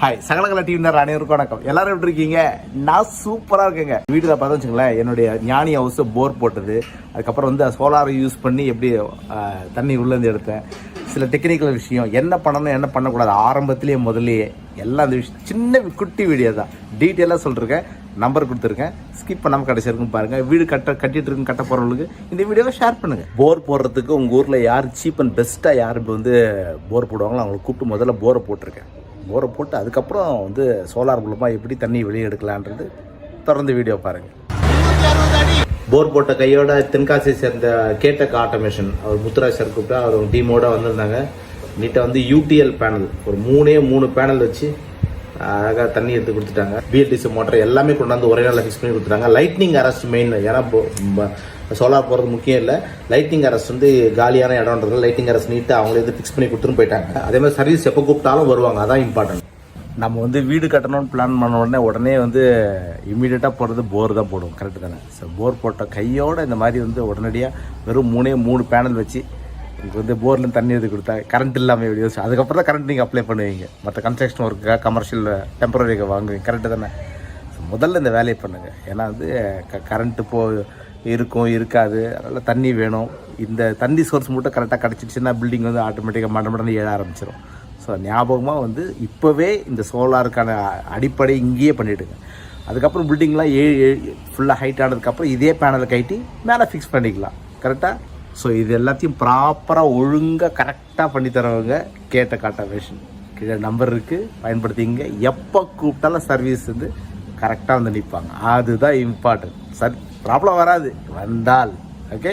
Hi சகலகல டிவினர் அனைவருக்கும் வணக்கம். எல்லாரும் எப்படி இருக்கீங்க? நான் சூப்பராக இருக்கேங்க. வீட்டில் பார்த்தா வச்சுங்களேன் என்னுடைய ஞானி ஹவுஸ் போர் போட்டது. அதுக்கப்புறம் வந்து சோலாரை யூஸ் பண்ணி எப்படி தண்ணி உள்ளேருந்து எடுத்தேன். சில டெக்னிக்கல் விஷயம் என்ன பண்ணணும் என்ன பண்ணக்கூடாது ஆரம்பத்திலேயே முதல்லயே எல்லாம் அந்த விஷயம் சின்ன குட்டி வீடியோ தான். டீட்டெயிலாக சொல்லிருக்கேன் நம்பர் கொடுத்துருக்கேன். ஸ்கிப் பண்ணாமல் கடைசி இருக்கும் பாருங்கள் வீடு கட்ட கட்டிட்டு இருக்கும் கட்ட போகிறவங்களுக்கு இந்த வீடியோவை ஷேர் பண்ணுங்கள் போர் போடுறதுக்கு உங்கள் ஊரில் யார் சீப் அண்ட் பெஸ்ட்டாக யார் இப்போ வந்து போர் போடுவாங்களோ அவங்களை கூப்பிட்டு முதல்ல போரை போட்டிருக்கேன். போரை போட்டு அதுக்கப்புறம் வந்து சோலார் மூலமாக எப்படி தண்ணி வெளியே எடுக்கலான்றது தொடர்ந்து வீடியோ பாருங்கள் போர் போட்ட கையோட தென்காசியை சேர்ந்த கேட்டக் ஆட்டோமேஷன் அவர் முத்துராஜ் சார் கூப்பிட்டு அவர் டீமோட வந்திருந்தாங்க. நீட்டாக வந்து யூடிஎல் பேனல் ஒரு மூணே மூணு பேனல் வச்சு அழகாக தண்ணி எடுத்து கொடுத்துட்டாங்க. பிஎல்டிசி மோட்டர் எல்லாமே கொண்டாந்து ஒரே நாளில் ஃபிக்ஸ் பண்ணி கொடுத்துட்டாங்க. லைட்னிங் அரெஸ்ட் மெயின் ஏன்னா சோலார் போகிறது முக்கியம் இல்லை. லைட்டிங் அரெஸ்ட் வந்து காலியான இடம்ன்றது லைட்டிங் அரெஸ்ட் நீட்டாக அவங்களே வந்து ஃபிக்ஸ் பண்ணி கொடுத்துட்டு போயிட்டாங்க. அதே மாதிரி சர்வீஸ் எப்போ கூப்பிட்டாலும் வருவாங்க. அதான் இம்பார்ட்டன்ட் நம்ம வந்து வீடு கட்டணும்னு பிளான் பண்ண உடனே உடனே வந்து இம்மீடியட்டாக போடுறது போர் தான் போடுவோம். கரெக்டு தானே? ஸோ போர் போட்ட கையோட இந்த மாதிரி வந்து உடனடியாக வெறும் மூணே மூணு பேனல் வச்சு உங்களுக்கு வந்து போர்லேருந்து தண்ணி எடுத்து கொடுத்தா கரண்ட் இல்லாமல் எப்படி யோசிச்சு அதுக்கப்புறம் தான் கரண்ட் நீங்கள் அப்ளை பண்ணுவீங்க மற்ற கன்ஸ்ட்ரக்ஷன் ஒர்க்காக கமர்ஷியல் டெம்பரரிக்கு வாங்குவீங்க. கரெக்டு தானே. முதல்ல இந்த வேலையை பண்ணுங்கள் ஏன்னா வந்து க கரண்ட்டு போ இருக்கும் இருக்காது. அதனால் தண்ணி வேணும். இந்த தண்ணி சோர்ஸ் மட்டும் கரெக்டாக கிடச்சிடுச்சுன்னா பில்டிங் வந்து ஆட்டோமேட்டிக்காக மண்ட மடன்னு ஏழ ஆரம்பிச்சிடும் ஸோ ஞாபகமாக வந்து இப்போவே இந்த சோலாருக்கான அடிப்படை இங்கேயே பண்ணிவிடுங்க அதுக்கப்புறம் பில்டிங்லாம் ஏ ஃபுல்லாக ஹைட் ஆனதுக்கப்புறம் இதே பேனலை கட்டி மேலே ஃபிக்ஸ் பண்ணிக்கலாம். கரெக்டாக ஸோ இது எல்லாத்தையும் ப்ராப்பராக ஒழுங்காக கரெக்டாக பண்ணித்தரவங்க கேட்ட கேட்ட காட்டாவேஷன் கீழே நம்பர் இருக்குது பயன்படுத்திங்க எப்போ கூப்பிட்டாலும் சர்வீஸ் வந்து கரெக்டாக வந்து நிற்பாங்க அதுதான் இம்பார்ட்டன்ட் சர் ப்ராப்ளம் வராது. வந்தால் ஓகே